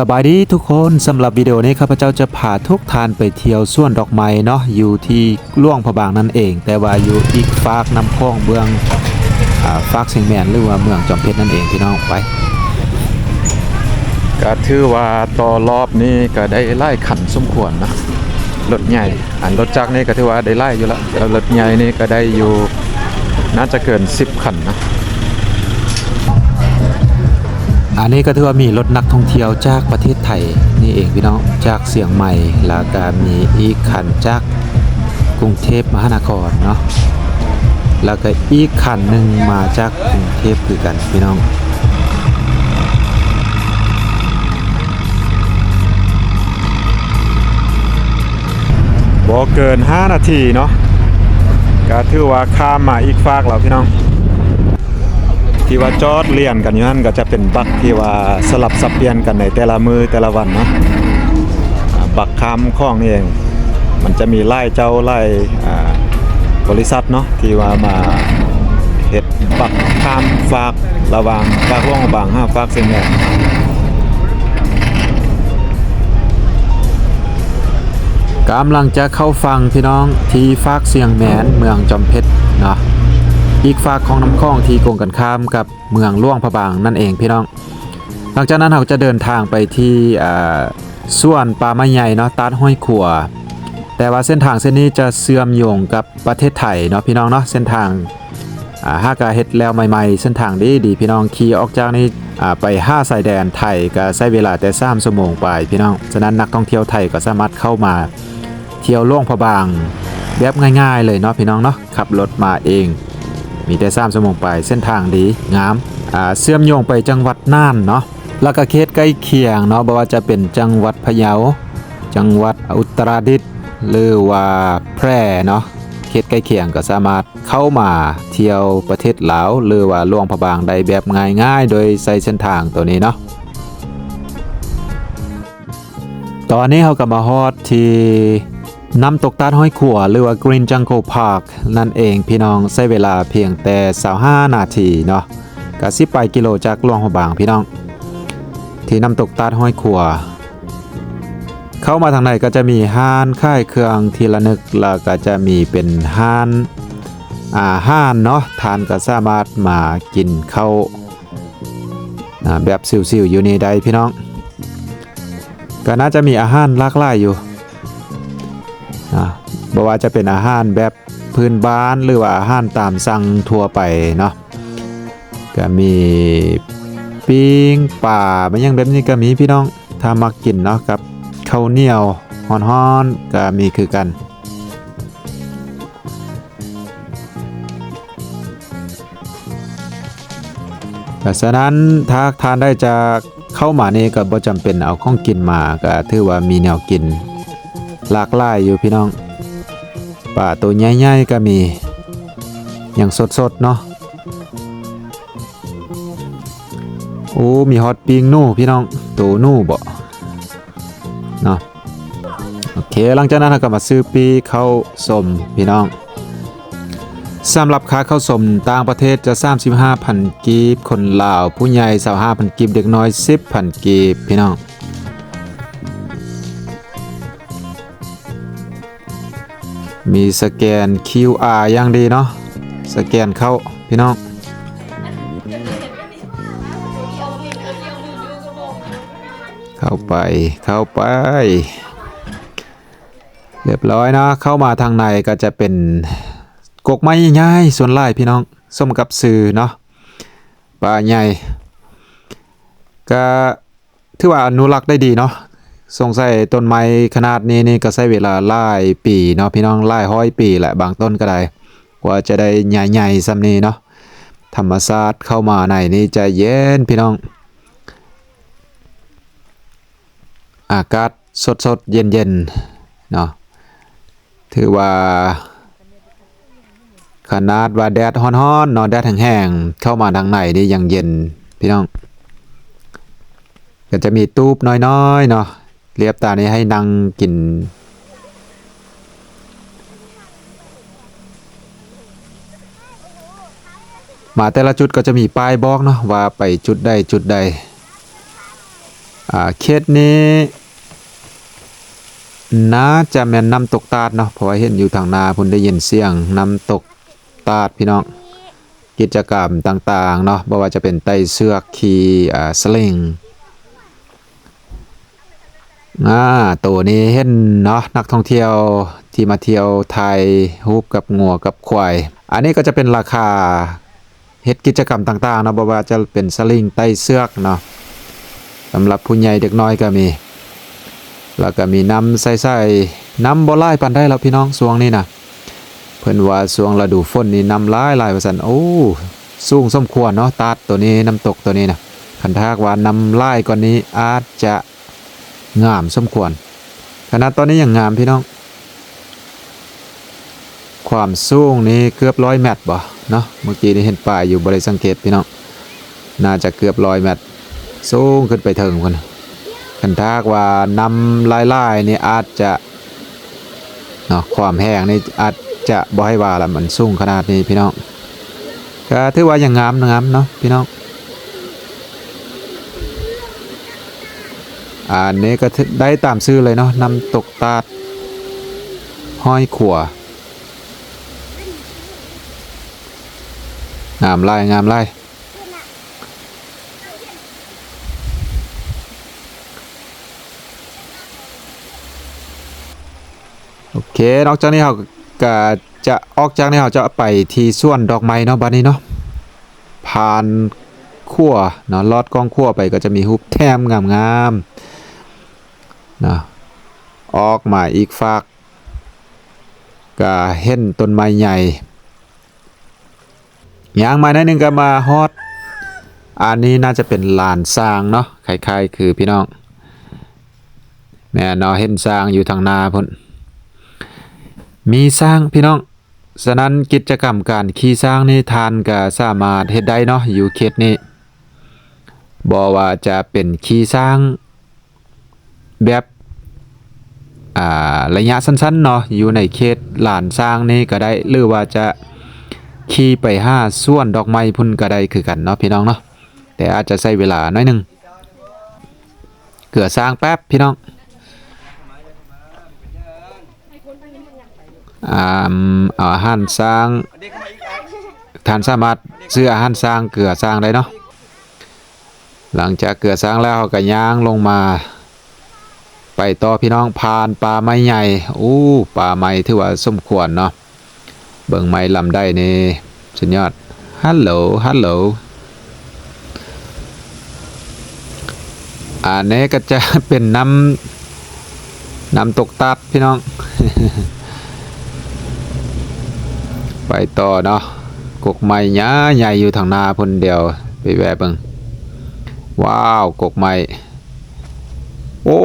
สบายดีทุกคนสำหรับวิดีโอนี้ข้าพเจ้าจะพาทุกทานไปเที่ยวส่วนดอกไม้เนาะอยู่ที่ล่วงพระบางนั่นเอง แต่ว่าอยู่อีกฝากน้ำคลองเบืองอ่าฝากเสียงแมนหรือว่าเมืองจอมเพชรนั่นเองพี่น้องไปก็ถือว่าต่อรอบนี้ก็ได้ไล่ขันสมควรนะรถใหญ่อันรถจักรนี่ก็ถือว่าได้ไล่อยู่แล้วแล้วรถใหญ่นี่ก็ได้อยู่น่าจะเกิน 10 ขันนะ อันนี้ก็ถือว่ามีรถนักท่องเที่ยวจากประเทศไทยนี่เองพี่น้องจากเสียงใหม่แล้วก็มีอีกคันจากกรุงเทพมหานครเนาะแล้วก็อีกคันหนึ่งมาจากกรุงเทพคือกันพี่น้องบ่เกิน 5 นาทีเนาะก็ถือว่าข้ามมาอีกฟากแล้วพี่น้อง ที่ว่าจอดเลียนกันอยู่นั่นก็จะเป็นบักที่ว่าสลับสับเปลี่ยนกันในแต่ละมือแต่ละวันเนาะบักข้ามข้องนี่เอง มันจะมีไล่เจ้าไล่บริษัทเนาะที่ว่ามาเฮ็ดบักข้ามฝากระวางฝากร่วงบางห้าฝากเส้นแม่กำลังจะเข้าฟังพี่น้องที่ฟากเสียงแมนเมืองจอมเพชรเนาะ อีกฝากของน้ำคลองที่โกงกันข้ามกับเมืองล่วงพระบางนั่นเองพี่น้อง หลังจากนั้นเราจะเดินทางไปที่ส่วนป่าไม้ใหญ่เนาะตัดห้อยขัว แต่ว่าเส้นทางเส้นนี้จะเสื่อมโยงกับประเทศไทยเนาะพี่น้องเนาะเส้นทางห้ากาเฮ็ดแล้วใหม่ๆ เส้นทางดีดีพี่น้องขี่ออกจากนี้ไปห้าสายแดนไทยก็ใช้เวลาแต่3ชั่วโมงไปพี่น้อง ฉะนั้นนักท่องเที่ยวไทยก็สามารถเข้ามา เที่ยวล่วงพระบางแบบง่าย ๆ เลยเนาะพี่น้องเนาะขับรถมาเอง มีแต่3ชั่วโมงไปเส้นทางดีงามอ่าเชื่อมโยงไปจังหวัดน่านเนาะแล้วก็เขตใกล้เคียงเนาะบ่ว่าจะเป็นจังหวัดพะเยา จังหวัดอุตรดิตถ์หรือว่าแพร่เนาะเขตใกล้เคียงก็สามารถเข้ามาเที่ยวประเทศลาวหรือว่าล่วงพะบางได้แบบง่ายๆ โดยใช้เส้นทางตัวนี้เนาะตอนนี้เราก็มาฮอดที่ น้ำตกตาดห้อยขัวหรือว่า Green Jungle Park นั่นเองพี่น้องใช้เวลาเพียงแต่25นาทีเนาะก็สิบไปกิโลจากหลวงหัวบางพี่น้อง ที่น้ำตกตาดห้อยขัว เข้ามาทางในก็จะมีห้านค่ายเครื่องทีละนึกแล้วก็จะมีเป็นห้านอาห้านเนาะทานก็สามารถมากินเข้าวอ่าแบบซิวๆอยู่นี่ได้พี่น้อง ก็น่าจะมีอาหารหลากหลายอยู่ นะบ่ว่าจะเป็นอาหารแบบพื้นบ้านหรือว่าอาหารตามสั่งทั่วไปเนาะก็มีปิ้งป่ามันยังแบบนี้ก็มีพี่น้องถ้ามักกินเนาะกับข้าวเหนียวฮ้อนๆก็มีคือกันแต่ฉะนั้นถ้าทานได้จะเข้ามานี่ก็บ่จำเป็นเอาของกินมาก็ถือว่ามีแนวกิน หลากหลายอยู่พี่น้องป่าตัวใหญ่ๆก็มีอย่างสดๆเนาะโอ้มีฮอตปิงนู่พี่น้องตัวนู่บ่เนาะโอเคหลังจากนั้นเราก็มาซื้อปีเข้าสมพี่น้องสำหรับค่าเข้าสมต่างประเทศจะ 35,000 กีบ คนลาว ผู้ใหญ่ 25,000 กีบ เด็กน้อย 10,000 กีบ พี่น้อง มีสแกน QR อย่างดีเนาะสแกนเข้าพี่น้องเข้าไปเข้าไป เรียบร้อยเนาะเข้ามาทางในก็จะเป็นกกไม้ใหญ่ส่วนหลายพี่น้องส้มกับสื่อเนาะป่าใหญ่ก็ถือว่าอนุรักษ์ได้ดีเนาะ สงสัยต้นไม้ขนาดนี้นี่ก็ใช้เวลาหลายปีเนาะพี่น้องหลายร้อยปีแหละบางต้นก็ได้ กว่าจะได้ใหญ่ๆซ้ำนี้เนาะธรรมชาติเข้ามาในนี่จะเย็นพี่น้อง อากาศสดๆเย็นๆเนาะถือว่า ขนาดว่าแดดฮ้อนๆเนอนแดดแห้งๆเข้ามาทางในนี่ยังเย็นพี่น้อง ก็จะมีตูบน้อยๆเนาะ เรียบตานี้ให้นั่งกิน มาแต่ละจุดก็จะมีป้ายบอกเนาะว่าไปจุดใดจุดใดอ่าเขตนี้น่าจะแม่นน้ำตกตาดเนาะเพราะว่าเห็นอยู่ทางนาพุ่นได้ยินเสียงน้ำตกตาดพี่น้องกิจกรรมต่างๆเนาะบ่ว่าจะเป็นไต่เสือกขี่อ่าสลิง อ่าตัวนี้เห็นเนาะนักท่องเที่ยวที่มาเที่ยวไทยฮูบกับงัวกับควาย อันนี้ก็จะเป็นราคาเฮ็ดกิจกรรมต่างๆเนาะบ่ว่าจะเป็นสลิงไต่เสือกเนาะสำหรับผู้ใหญ่เด็กน้อยก็มี แล้วก็มีน้ำใส่ๆน้ำบ่หลายปานใดแล้วพี่น้องช่วงนี้นะเพิ่นว่าช่วงฤดูฝนนี่น้ำหลายหลายว่าซั่นโอ้สูงสมควรเนาะตาดตัวนี้น้ำตกตัวนี้นะคันถ้าหากว่าน้ำลายกว่านี้อาจจะ งามสมควร ขนาดตอนนี้ยังงามพี่น้อง ความสูงนี่เกือบร้อยเมตรบ่เนาะเมื่อกี้นี่เห็นป้ายอยู่บ่ได้สังเกตพี่น้องน่าจะเกือบร้อยเมตรสูงขึ้นไปถึงพุ่นคันถ้ากว่านำลายๆนี่อาจจะเนาะความแห้งนี่อาจจะบ่ให้ว่าละมันสูงขนาดนี้พี่น้องก็ถือว่าย่างงามนะงามเนาะพี่น้อง อันนี้ก็ได้ตามซื้อเลยเนาะน้ำตกตาดห้อยขัวงามไล่งามไล่โอเคนอกจากนี้เราก็จะออกจากนี้เราจะไปที่สวนดอกไม้เนาะบัดนี้เนาะผ่านขั้วเนาะลอดกล้องขั้วไปก็จะมีรูปแต้มงามๆ นะออกมาอีกฝากก็เห็นต้นไม้ใหญ่ยางมาหน่อยหนึงก็มาฮอด อันนี้น่าจะเป็นลานสร้างเนาะคล้ายๆคือพี่น้องแม่นาะเห็นสร้างอยู่ทางนาพุ่นมีสร้างพี่น้องฉะนั้นกิจกรรมการขี่สร้างนี่ทานก็สามารถเฮ็ดได้เนาะอยู่เขตนี้บ่ว่าจะเป็นขี่สร้าง แบบอ่าระยะสั้นๆเนาะอยู่ในเขตลานสร้างนี่ก็ได้หรือว่าจะขี่ไปห้าส่วนดอกไม้พุ่นก็ได้คือกันเนาะพี่น้องเนาะแต่อาจจะใช้เวลาน้อยหนึงเกือสร้างแป๊บพี่น้องอ่าอาหารสร้างทานสามารถซื้ออาหารสร้างเกลือสร้างได้เนาะหลังจากเกลือสร้างแล้วก็ย่างลงมา ไปต่อพี่น้องผ่านป่าไม้ใหญ่อู้ป่าไม้ถือว่าสมควรเนาะเบิ่งไม้ลำได้นี่สุดยอดฮัลโหลฮัลโหลอันนี้ก็จะเป็นน้ำน้ำตกตัดพี่น้อง ไปต่อเนาะกกไม้หญ้าใหญ่อยู่ทางนาพนเดียวไปแวะเบิ่งว้าวกกไม้ โอ้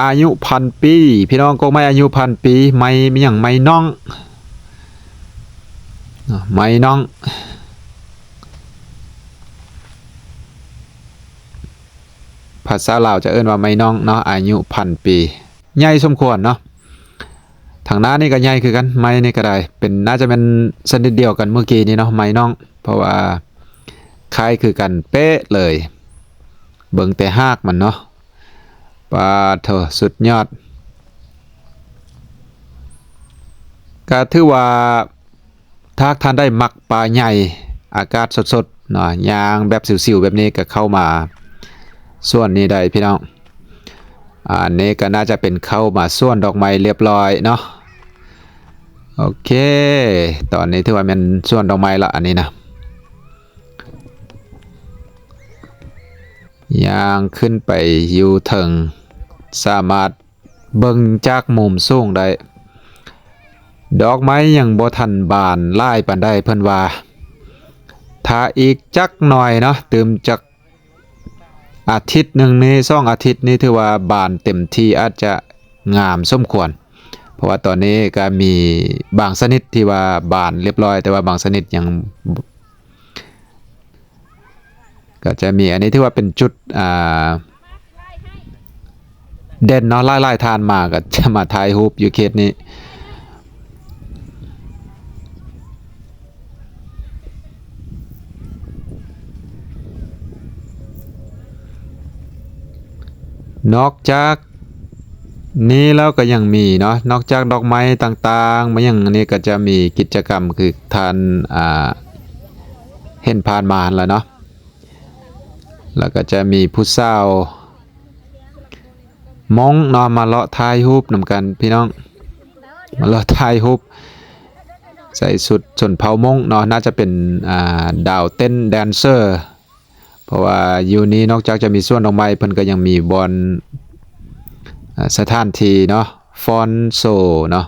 อายุพันปี พี่น้องกกไม้อายุพันปี ไม้มีหยังไม้น้อง ไม้น้อง ภาษาลาวจะเอิ้นว่าไม้น้องเนาะ อายุพันปี ใหญ่สมควรเนาะ ทางหน้านี่ก็ใหญ่คือกัน ไม้นี่ก็ได้ เป็นน่าจะเป็นชนิดเดียวกันเมื่อกี้นี้เนาะ ไม้น้อง เพราะว่าคล้ายคือกันเป๊ะเลย เบิ่งแต่หากมันเนาะ ปาเถอสุดยอดก็ถือว่าถ้าท่านได้มักปลาใหญ่อากาศสดๆเนาะยางแบบสิวๆแบบนี้ก็เข้ามา ส่วนนี้ได้พี่น้องอันนี้ก็น่าจะเป็นเข้ามาส่วนดอกไม้เรียบร้อยเนาะโอเค ตอนนี้ถือว่าเป็นส่วนดอกไม้ละอันนี้นะยางขึ้นไปอยู่ถึง สามารถเบิ่งจากมุมสูงได้ ดอกไม้ยังบ่ทันบานไล่ปานใดเพิ่นว่า ถ้าอีกจักหน่อยเนาะเติมจักอาทิตย์หนึ่งนี้สองอาทิตย์นี้ถือว่าบานเต็มที่อาจจะงามสมควร เพราะว่าตอนนี้ก็มีบางชนิดที่ว่าบานเรียบร้อย แต่ว่าบางชนิดยังก็จะมีอันนี้ที่ว่าเป็นจุดอ่า เด่นเนาะไล่ไล่ทานมาก็จะมาถ่ายรูปอยู่เขตนี้นอกจากนี้แล้วก็ยังมีเนาะนอกจากดอกไม้ต่างๆมายังนี้ก็จะมีกิจกรรมคือทานอ่าเห็นผ่านมาแล้วเนาะแล้วก็จะมีผู้สาว มงนาะมาเลาะถ่ายรูปนำกันพี่น้อง มาเลาะถ่ายรูปใส่สุดชนเผ่ามงเนาะน่าจะเป็นาดาวเต้นแดนเซอร์ เพราะว่าอยู่นี้นอกจากจะมีส่วนดอกไม้เพิ่นก็ยังมีบอลสถานที่เนาะฟอนโซเนาะ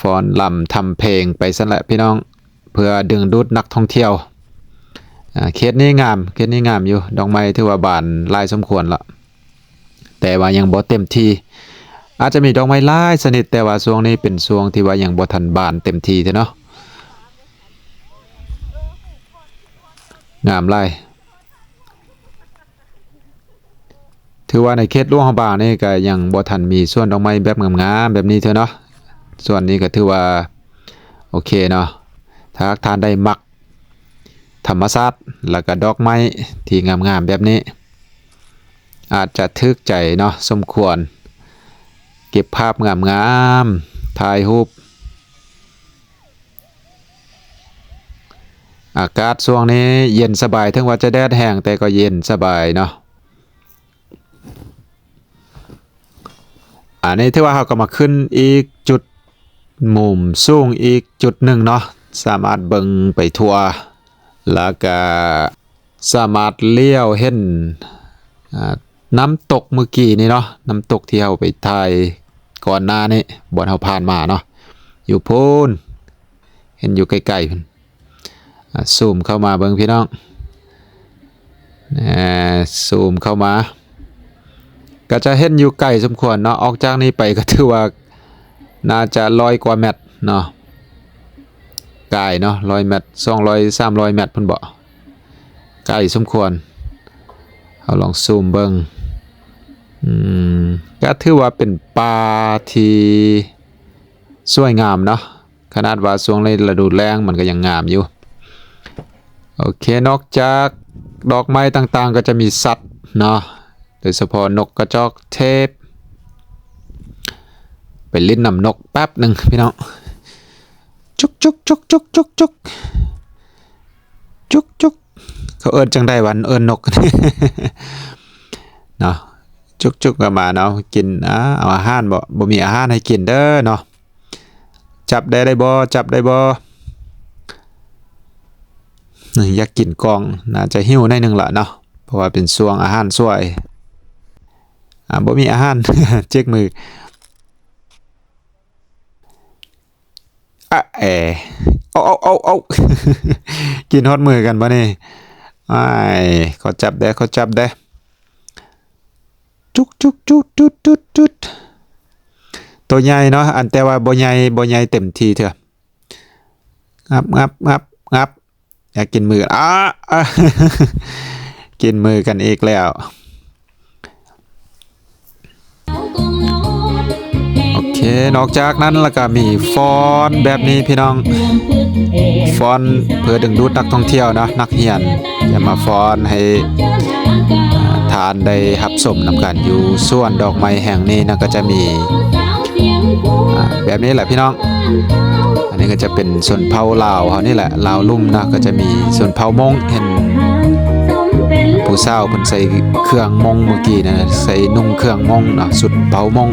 ฟอนลำทำเพลงไปสั่นแหละพี่น้องเพื่อดึงดูดนักท่องเที่ยวเขตนี้งามเขตนี้งามอยู่ดอกไม้ถือว่าบานลายสมควรละ แต่ว่ายังบ่เต็มที่ อาจจะมีดอกไม้ลายชนิดแต่ว่าช่วงนี้เป็นช่วงที่ว่ายังบ่ทันบานเต็มที่เด้อเนาะงามไล่ถือว่าในเขตหลวงของบางนี่ก็ยังบ่ทันมีส่วนดอกไม้แบบงามๆแบบนี้เถอะเนาะส่วนนี้ก็ถือว่าโอเคเนาะถ้าทานได้มักธรรมชาติแล้วก็ดอกไม้ที่งามๆแบบนี้ อาจจะทึกใจเนาะสมควร เก็บภาพงามๆถ่ายรูปอากาศช่วงนี้เย็นสบายถึงว่าจะแดดแห้งแต่ก็เย็นสบายเนาะอันนี้ที่ว่าเราก็มาขึ้นอีกจุดมุมสูงอีกจุดหนึ่งเนาะสามารถเบิงไปทั่ว แล้วก็สามารถเลี้ยวเห็นอ่า น้ำตกเมื่อกี้นี่เนาะน้ำตกที่เราไปถ่ายก่อนหน้านี้บอนเราผ่านมาเนาะอยู่พูนเห็นอยู่ไกลๆพุ่นอะซูมเข้ามาเบิ่งพี่น้องอ่าซูมเข้ามา ก็จะเห็นอยู่ไกลสมควรเนาะออกจากนี้ไปก็ถือว่าน่าจะร้อยกว่าเมตรเนาะไกลเนาะร้อยเมตรสองร้อยสามร้อยเมตรพุ่นบ่ไกลสมควรเอาลองซูมเบิ่ง ก็ถือว่าเป็นป่าที่สวยงามเนาะขนาดว่าช่วงในฤดูแล้งมันก็ยังงามอยู่ โอเคนอกจากดอกไม้ต่างๆ ก็จะมีสัตว์เนาะโดยเฉพาะนกกระจอกเทพ ไปลิ้นนำนกแป๊บหนึ่งพี่น้องจุกจุกจุกจุกจุกจุกจุกจุกเขาเอินจังได้วันเอินนกเนาะ จุกจุกก็มาเนาะกินอ่าเอาอาหารบ่บ่มีอาหารให้กินเด้อเนาะจับได้ได้บ่จับได้บ่อยากกินกองน่าจะหิวในหนึ่งละเนาะเพราะว่าเป็นช่วงอาหารสวยอ่าบ่มีอาหารเจ๊กมืออะแอเอาเอาเอาเอากินฮอดมือกันบ่นี่ไอ้ขอจับได้ขอจับได้ จุกจุกจุดจุดจุดจุดตัวใหญ่เนาะอันแต่ว่าบ่ใหญ่บ่ใหญ่เต็มทีเถอะงับงับงับงับอยากกินมืออะกินมือกันอีกแล้ว โอเค นอกจากนั้นแล้วก็มีฟอนแบบนี้พี่น้อง ฟอนเพื่อดึงดูดนักท่องเที่ยวนะนักเรียนจะมาฟอนให้าทานได้รับสมนำกันอยู่ส่วนดอกไม้แห่งนี้นะก็จะมีแบบนี้แหละพี่น้อง อันนี้ก็จะเป็นส่วนเผาลาวเขานี่แหละลาวลุ่มนะก็จะมีส่วนเผามงเห็นผู้สาเพิ่นใส่เครื่องมงเมื่อกี้นะใส่นุ่งเครื่องมงเนาะสุดเผามง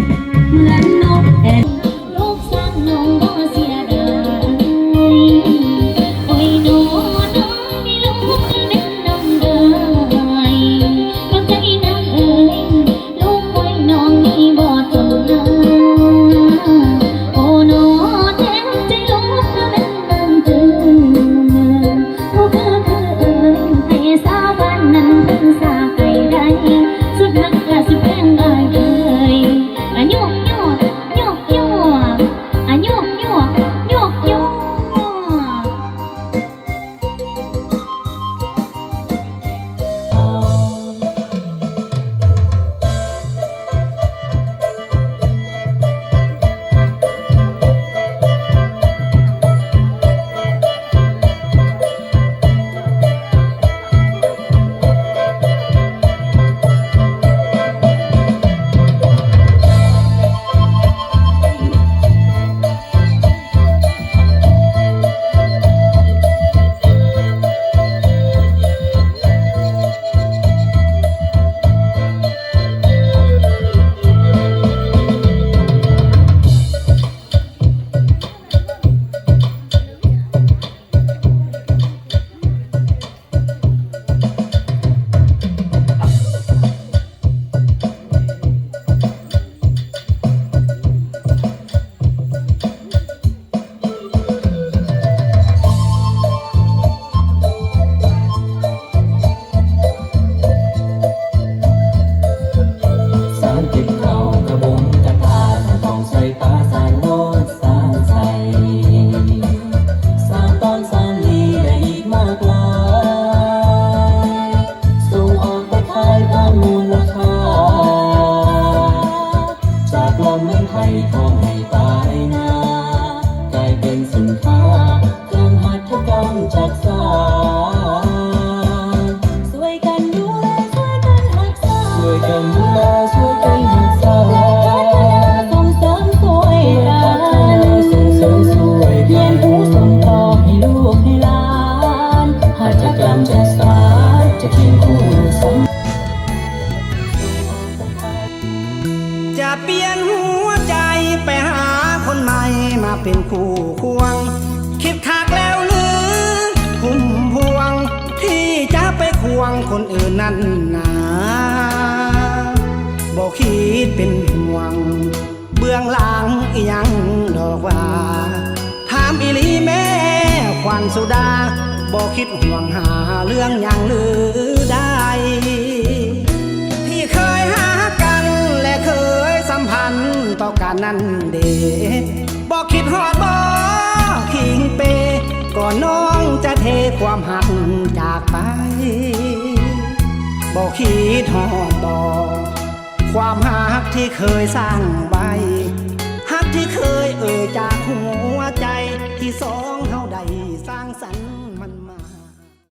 สุดาบอกคิดห่วงหาเรื่องหยังหรือได้ที่เคยหากันและเคยสัมพันธ์ต่อกันนั้นเดบอกคิดหอดบอคิงเป ก่อนน้องจะเทความหักจากไปบอกคิดหอดบอความหักที่เคยสร้างไว้หักที่เคยเอ่ยจากหัวใจที่สอง